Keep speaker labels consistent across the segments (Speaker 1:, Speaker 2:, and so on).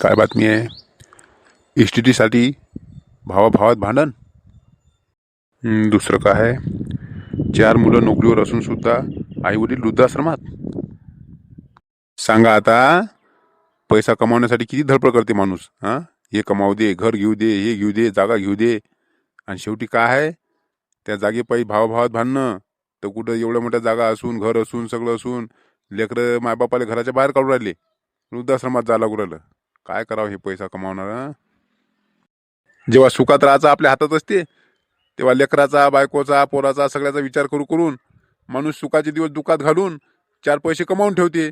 Speaker 1: काय बातमी आहे? एस टी टीसाठी भावाभावात भांडण? दुसरं काय आहे? चार मुलं नोकरीवर असून सुद्धा आई वडील वृद्धाश्रमात? सांगा आता पैसा कमावण्यासाठी किती धडपड करते माणूस हां? हे कमावू दे घर घेऊ दे हे घेऊ दे जागा घेऊ दे. आणि शेवटी काय आहे? त्या जागेपायी भावाभावात भांडणं. तर कुठं एवढ्या मोठ्या जागा असून घर असून सगळं असून लेकरं मायबापाला घराच्या बाहेर काढून राहिले. वृद्धाश्रमात जायला लागू राहिलं. काय करावं हे पैसा कमावणार? जेव्हा सुखात राहायचं आपल्या हातात असते तेव्हा लेकराचा बायकोचा पोराचा सगळ्याचा विचार करू करून माणूस सुखाचे दिवस दुःखात घालून चार पैसे कमावून ठेवते.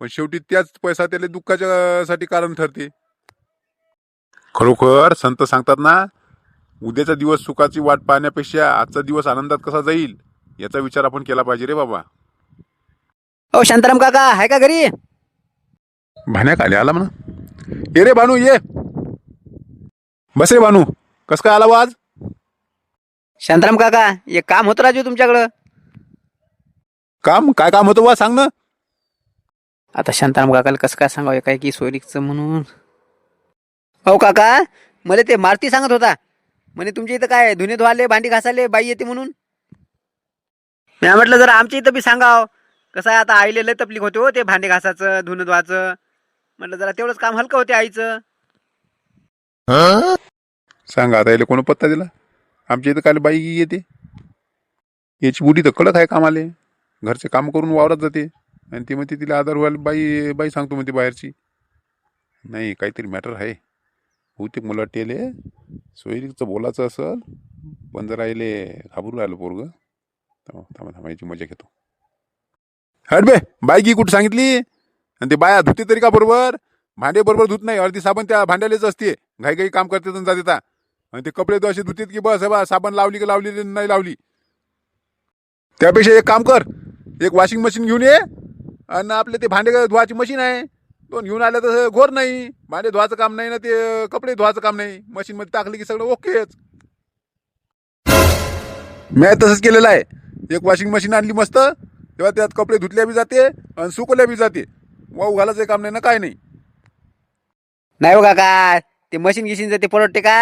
Speaker 1: पण शेवटी त्याच पैसा त्याला दुःखाच्या साठी कारण ठरते. खरोखर संत सांगतात ना उद्याचा दिवस सुखाची वाट पाहण्यापेक्षा आजचा दिवस आनंदात कसा जाईल याचा विचार आपण केला पाहिजे रे बाबा.
Speaker 2: ओ शांताराम काका आहे का घरी?
Speaker 1: भाण्याक आले आला म्हणा. ये रे भानू ये। बस रे भानू कस काय आला आज?
Speaker 2: शांताराम काका एक काम होतं राजू तुमच्याकडं?
Speaker 1: काम? काय काम होतं बा सांग ना.
Speaker 2: आता शांताराम काकाला कसं काय सांगावं काय की सोयरीकचं म्हणून. हो काका मला ते मारुती सांगत होता. म्हणे तुमच्या इथं काय धुणे धुवाले भांडी घासाले बाई येते म्हणून? मी म्हटलं जरा आमच्या इथं बी सांगाव. कसं आहे आता आईले लय तकलीफ होते हो ते भांडी घासाचं धुणं धुवाचं म्हटलं जरा तेवढंच काम हलकं होते आईचं.
Speaker 1: सांगा आता याला कोण पत्ता दिला? आमच्या इथं काल बाई येते. याची बुडी तर कळत आहे कामाले. घरचे काम करून वावरात जाते. आणि ती म्हणते तिला आधार व्हायला बाई बाई सांगतो म्हणते बाहेरची. नाही काहीतरी मॅटर आहे. बहुतेक मला वाटते सोयरीचं बोलायचं असेल पण जरा आईले घाबरून राहिलं पोरग. थांबा थांबा थांबा याची मजा घेतो. हट बे बाई की कुठं सांगितली? आणि ते बाया धुते तरी का बरोबर? भांडे बरोबर धुत नाही. अर्धी साबण त्या भांड्यालाच असते. घाई घाई काम करते जाते आणि ते कपडे तर असे धुतेत की बस बा साबण लावली की लावली नाही लावली. त्यापेक्षा एक काम कर. एक वॉशिंग मशीन घेऊन ये आणि आपले ते भांडे धुवायची मशीन आहे. दोन घेऊन आलं तर घोर नाही. भांडे धुवायचं काम नाही ना ते कपडे धुवायचं काम नाही. मशीनमध्ये टाकले की सगळं ओकेच मी तसंच केलेलं आहे. एक वॉशिंग मशीन आणली मस्त. तेव्हा त्यात कपडे धुतल्या बी जाते आणि सुकवल्या बी जाते. वाऊ घालायचं काम नाही ना काय नाही.
Speaker 2: नाही हो काका ते मशीन गिशीन ते परवडते का?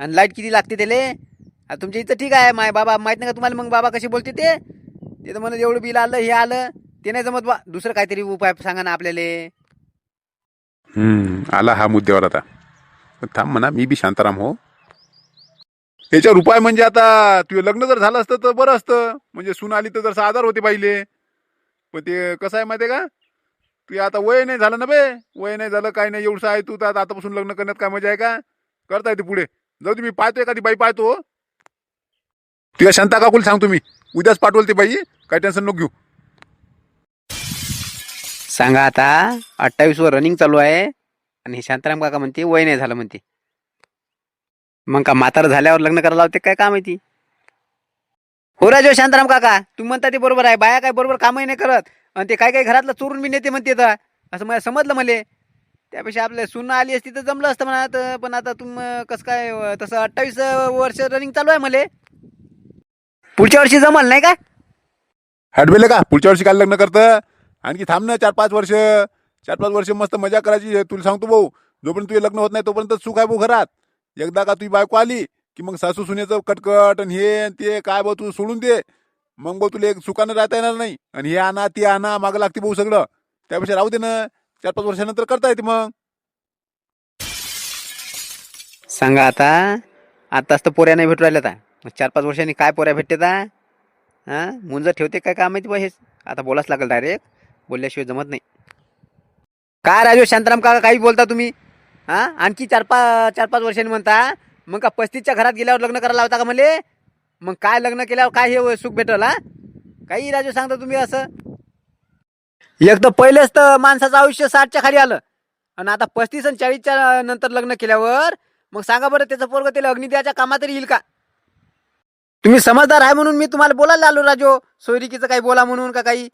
Speaker 2: आणि लाइट किती लागते त्याले? तुमच्या इथं ठीक आहे माय बाबा माहीत नाही का तुम्हाला मग बाबा कसे बोलते ते? ते तर म्हणत एवढं बिल आलं हे आलं ते नाही जमत बा. दुसरं काहीतरी उपाय सांगा ना आपल्याला.
Speaker 1: हम्म, आला हा मुद्द्यावर आता. पण थांब म्हणा मी बी शांताराम हो. याच्यावर उपाय म्हणजे आता तुझं लग्न जर झालं असतं तर बरं असतं. म्हणजे सून आली तर जरसा आधार होते पाहिले. पण ते कसं आहे माहिती आहे का? तू आता वय नाही झालं ना बे. वय नाही झालं काय नाही एवढं आहे तू तर आता आतापासून लग्न करण्यात काय मजा आहे का? करता येते पुढे. जाऊ तुम्ही पाहतो एखादी बाई पाहतो. तिला शांता काकुल सांगतो मी. उद्याच पाठवल ती बाई. काय टेन्शन नको घेऊ.
Speaker 2: सांगा आता अठ्ठावीस वर रनिंग चालू आहे. आणि हे शांताराम काका म्हणते वय नाही झालं म्हणते. मग का म्हातारा झाल्यावर लग्न करायला लावते काय काम आहे ती? हो राजो शांताराम काका तुम्ही म्हणता ते बरोबर आहे. बाया काय बरोबर कामही नाही करत. आणि ते काय काय घरातलं चोरून मी नेते म्हणते तर असं मला समजलं मले. त्यापेक्षा आपल्या सुन आली असती तर जमलं असतं म्हणा. तर पण आता तुम कसं काय तसं अठ्ठावीस वर्ष रनिंग चालू आहे मले. पुढच्या वर्षी जमल नाही का?
Speaker 1: हटवेले का? पुढच्या वर्षी काय लग्न करतं? आणखी थांब ना चार पाच वर्ष. चार पाच वर्ष मस्त मजा करायची. तुला सांगतो भाऊ जोपर्यंत तुझे लग्न होत नाही तोपर्यंत सुख आहे भाऊ घरात. एकदा का तुझी बायको आली की मग सासू सुनेचं कटकट आणि हे आणि ते काय भाऊ तू सोडून दे. मग भाऊ तुला एक सुकानं राहता येणार नाही. आणि हे आणा ती आणा मागं लागते भाऊ सगळं. त्यापेक्षा राहू दे ना. चार पाच वर्षानंतर करता येते मग.
Speaker 2: सांगा आता. आताच तर पोऱ्या नाही भेटू राहिल्या आता चार पाच वर्षांनी काय पोऱ्या भेटते ता हां? मुंज ठेवते काय काम माहिती बा हेच. आता बोलाच लागेल डायरेक्ट बोलल्याशिवाय जमत नाही. काय राजू शांताराम का काही बोलता तुम्ही? हां? आणखी चार पाच चार पाच वर्षांनी म्हणता. मग का पस्तीसच्या घरात गेल्यावर लग्न करायला लावता का मले? मग काय लग्न केल्यावर काय हे सुख भेटल हा? काही राजू सांगता तुम्ही असं? एक तर पहिलेच तर माणसाचं आयुष्य साठच्या खाली आलं. आणि आता पस्तीस आणि चाळीसच्या नंतर लग्न केल्यावर मग सांगा बरं त्याचं पोरग त्याला अग्निद्याच्या कामात तरी येईल का? तुम्ही समजदार आहे म्हणून मी तुम्हाला बोलायला आलो राजो. सोयरिकीचं काही बोला म्हणून का काही?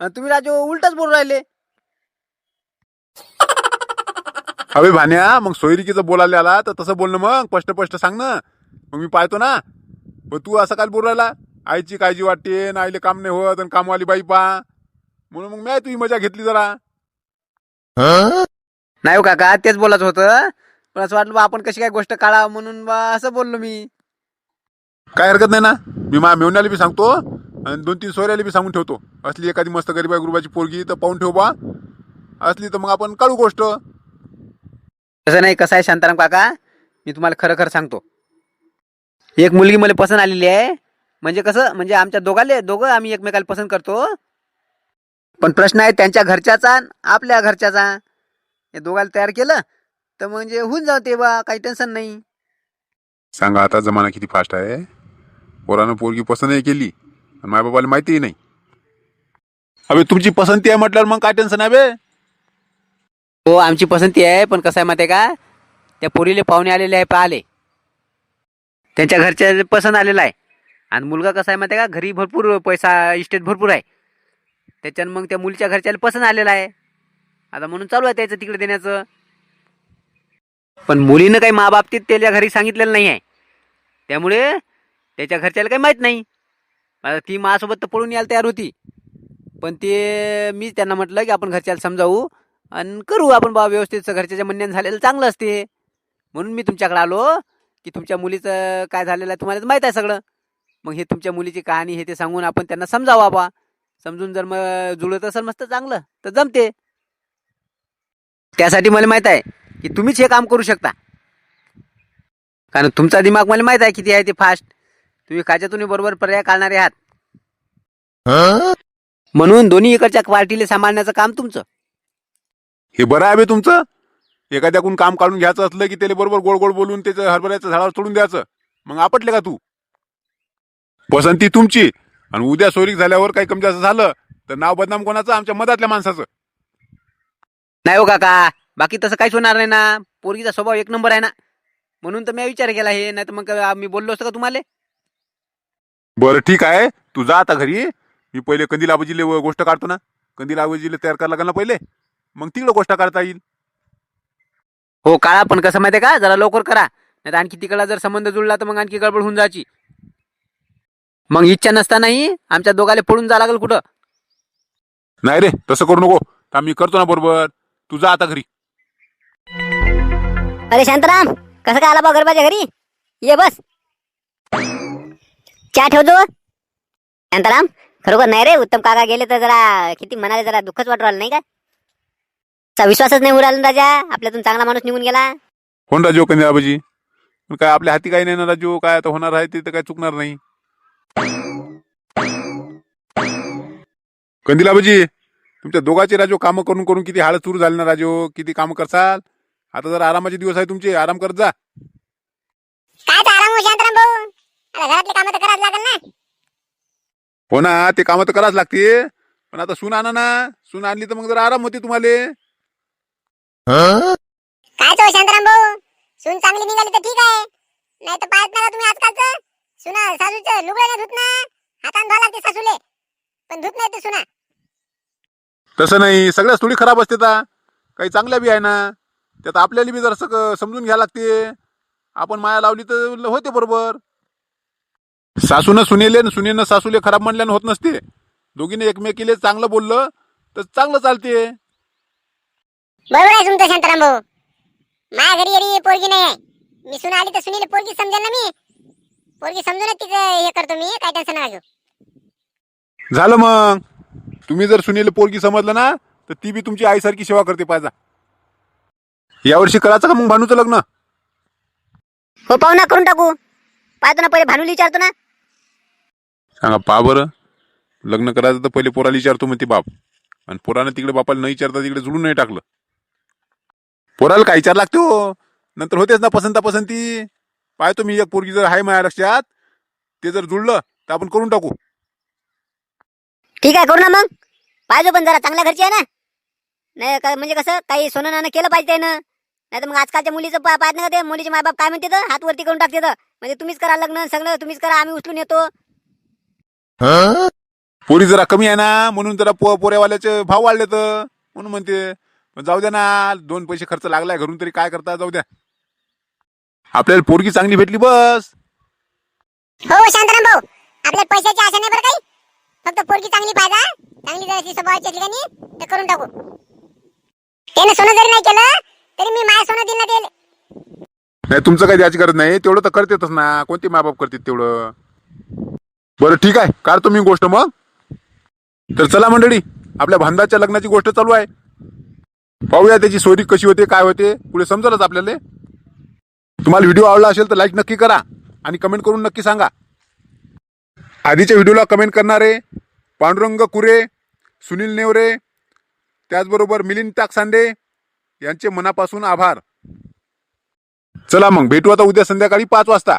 Speaker 2: तुम्ही राजो उलटच बोलू राहिले.
Speaker 1: हवे भान्या मग सोयरिकीचं बोलायला आला तर तसं बोलणं मग. स्पष्ट स्पष्ट सांग ना मग मी पाहतो ना. पण तू असं काय बोलू राहिला? आईची काळजी वाटते ना आईले काम नाही होत आणि कामवाली बाई पा म्हणून मग मी तुझी मजा घेतली जरा.
Speaker 2: नाही हो काका तेच बोलायचं होतं. पण असं वाटलं बा आपण कशी काय गोष्ट काढा म्हणून बा असं बोललो मी.
Speaker 1: काय हरकत नाही ना? मी मा मेवण्याला बी सांगतो आणि दोन तीन सोयऱ्याला बी सांगून ठेवतो. असली एखादी मस्त गरीबा गुरुबाची पोरगी तर पाहून ठेव बा. असली तर मग आपण काढू गोष्ट.
Speaker 2: तसं नाही कसं आहे शांताराम काका? मी तुम्हाला खरं खरं सांगतो. एक मुलगी मला पसंत आलेली आहे. म्हणजे कसं म्हणजे आमच्या दोघाले दोघं आम्ही एकमेकाला पसंत करतो. पण प्रश्न आहे त्यांच्या घरच्याचा आपल्या घरच्याचा. हे दोघाला तयार केलं तर म्हणजे होऊन जाते बा काही टेन्शन नाही.
Speaker 1: सांगा आता जमाना किती फास्ट आहे? पोरानं पोरगी पसंतही केली आणि मायबापाला माहितीही नाही. अबे तुमची पसंती आहे म्हटल्यावर मग काय टेन्शन आहे बे?
Speaker 2: हो आमची पसंती आहे पण कसं आहे माहिती आहे का? त्या पोरीले पाहुणे आलेले आहे पाहिले. त्यांच्या घरच्या पसंत आलेला आहे. आणि मुलगा कसा आहे माहिती का? घरी भरपूर पैसा इस्टेट भरपूर आहे. त्याच्यानं मग त्या मुलीच्या घरच्याला पसंत आलेला आहे. आता म्हणून चालू आहे त्याचं तिकडे देण्याचं. पण मुलीनं काही माबाबतीत त्याच्या घरी सांगितलेलं नाही आहे. त्यामुळे त्याच्या घरच्याला काही माहीत नाही. आता ती माझ्यासोबत तर पळून यायला तयार होती. पण ते मी त्यांना म्हटलं की आपण घरच्याला समजावू आणि करू आपण बा व्यवस्थित. घरच्याच्या म्हणण्यानं झालेलं चांगलं असते. म्हणून मी तुमच्याकडे आलो. की तुमच्या मुलीचं काय झालेलं आहे तुम्हाला माहीत आहे सगळं? मग हे तुमच्या मुलीची कहाणी हे ते सांगून आपण त्यांना समजावा बा. समजून जर मग जुळत असेल मस्त चांगलं तर जमते. त्यासाठी मला माहीत आहे की तुम्हीच हे काम करू शकता. कारण तुमचा दिमाग मला माहीत आहे किती आहे ते फास्ट तुम्ही काच्यातून बरोबर पर्याय काढणारे आहात. म्हणून दोन्ही इकडच्या पार्टीला सांभाळण्याचं काम तुमचं.
Speaker 1: हे बरं आहे तुमचं? एखाद्याकडून काम काढून घ्यायचं असलं की त्याला बरोबर गोड गोड बोलून त्याचं हरभऱ्याचं झाडावर सोडून द्यायचं. मग आपटले का तू? पसंती तुमची. आणि उद्या सोरीक झाल्यावर काही कमी जास्त झालं तर नाव बदनाम कोणाचं? आमच्या मधातल्या माणसाचं.
Speaker 2: नाही हो काका बाकी तसं काहीच होणार नाही ना. पोरगीचा स्वभाव एक नंबर आहे ना. म्हणून तर मी विचार केला हे नाही तर मग काय मी बोललो असतो का तुम्हाला?
Speaker 1: बरं ठीक आहे. तू जा आता घरी. मी पहिले कंदील आबाजीले गोष्ट काढतो ना. कंदील आबाजीले तयार करायला लागेल ना पहिले. मग तिकडं गोष्ट काढता येईल.
Speaker 2: हो काळा पण. कसं माहितीये का? जरा लवकर करा. नाही तर आणखी तिकडला जर संबंध जुळला तर मग आणखी गडबड होऊन जायची. मग इच्छा नसतानाही आमच्या दोघाले पळून जा लागेल कुठं?
Speaker 1: नाही रे तसं करू नको. मी करतो ना बरोबर. तू जा आता घरी.
Speaker 3: अरे शांताराम कसं काय आला बा गरबाच्या घरी? ये बस. चहा ठेवतो. शांताराम खरोखर नाही रे उत्तम काका गेले तर जरा किती मनाला जरा दुःखच वाटू राहिलं नाही का? असा विश्वासच नाही उराला ना राजा. आपल्यातून चांगला माणूस निघून गेला.
Speaker 1: कोण राजू पण काय आपल्या हाती काही नाही ना राजू? काय आता होणार आहे ते तर काय चुकणार नाही. कंदील आबाजी तुमच्या दोघांचे राजू कामं करून करून किती हाल सुरू झाले ना राजू? किती कामं करसाल? आता जर आरामाचे दिवस आहे तुमचे. आराम करत जा.
Speaker 3: काय आराम हो शांताराम भाऊ. आता घरातले काम तर करावं लागेल ना.
Speaker 1: हो ना ते कामं तर करावंच लागते पण आता सून आणा ना. सून आणली तर मग जरा आराम होते तुम्हाला.
Speaker 3: काय तो शांताराम भाऊ? सून चांगली निघाली तर ठीक आहे. नाही तर पाहत ना तुम्ही आजकालचं? सुना सासूचं लुगडं नाही धुत ना. हातान धुवा लागते सासूले. पण धुत नाही ते सुना.
Speaker 1: तसं नाही सगळ्याच थोडी खराब असते ता. काही चांगल्या बी आहे ना. त्यात आपल्याला बी जरासं क- समजून घ्यायला लागते. आपण माया लावली तर होते बरोबर. सासूनं सुनेले आणि सुनेनं सासूले खराब म्हणल्यानं होत नसते. दोघीने एकमेकीले चांगलं बोललं तर चांगलं चालते.
Speaker 3: बरोबर आहे तुमचं शांताराम भाऊ. माझ्या घरी येरी पोरगी नाही आहे. मी सुना आली तर सुनील पोरगी समजेल ना मी. पोरगी समजूनच तिचं हे करतो मी काय टेन्शन नका घेऊ.
Speaker 1: झालं मग. तुम्ही जर सुनेले पोरगी समजलं ना तर ती बी तुमची आईसारखी सेवा करते पाहिजा यावर्षी करायचं का मग भानूचं लग्न?
Speaker 3: हो पाहू ना करून टाकू. पाहतो ना पहिले भानूला विचारतो ना.
Speaker 1: सांगा पा बरं. लग्न करायचं तर पहिले पोराला विचारतो म्हणते बाप. आणि पोरानं तिकडे बापाला न विचारता तिकडे जुळून नाही टाकलं. पोराला काय विचार लागते? हो नंतर होतेच ना पसंता पसंती. पाहतो मी एक पोरगी जर आहे माझ्या लक्षात ते जर जुळलं तर आपण करून टाकू.
Speaker 3: ठीक आहे करू ना मग. पाहिजे पण जरा चांगल्या घरची आहे ना. नाही का- म्हणजे कसं काही सोनं नाणं केलं पाहिजे ना नाही तर मग आजकालच्या मुलीचं पा- पाहत नाही का ते? मुलीचे मायबाप काय म्हणते तर? हात वरती करून टाकते तर. म्हणजे तुम्हीच करा लग्न सगळं तुम्हीच करा आम्ही उचलून येतो.
Speaker 1: पोरी जरा कमी आहे ना म्हणून जरा पो पोऱ्यावाल्याचे भाव वाढले तर म्हणून म्हणते पण जाऊ द्या ना दोन पैसे खर्च लागलाय घरून तरी काय करता जाऊ द्या. आपल्याला पोरगी चांगली भेटली बस.
Speaker 3: हो शांताराम भाऊ. आपल्या पैशाची आशा नाही बरं काही? फक्त पोरगी चांगली पाहिजे चांगली जर अशी स्वभावाची असली का नाही तर करून टाकू. त्याने सोनं जरी नाही केलं
Speaker 4: तरी मी माझ्या सोनं दिलं त्याला.
Speaker 1: नाही तुमचं काही द्यायची गरज नाही तेवढं तर करतेतच ना. कोणते मायबाप करतात तेवढं? बरं ठीक आहे. काढतो मी गोष्ट मग. तर चला मंडळी आपल्या भांदाच्या लग्नाची गोष्ट चालू आहे. पाहूया त्याची सोयरी कशी होते काय होते. पुढे समजलच आपल्याला. तुम्हाला व्हिडिओ आवडला असेल तर लाईक नक्की करा आणि कमेंट करून नक्की सांगा. आधीच्या व्हिडिओला कमेंट करणारे पांडुरंग कुरे सुनील नेवरे त्याचबरोबर मिलिंद टाकसांडे यांचे मनापासून आभार. चला मग भेटू आता उद्या संध्याकाळी पाच वाजता.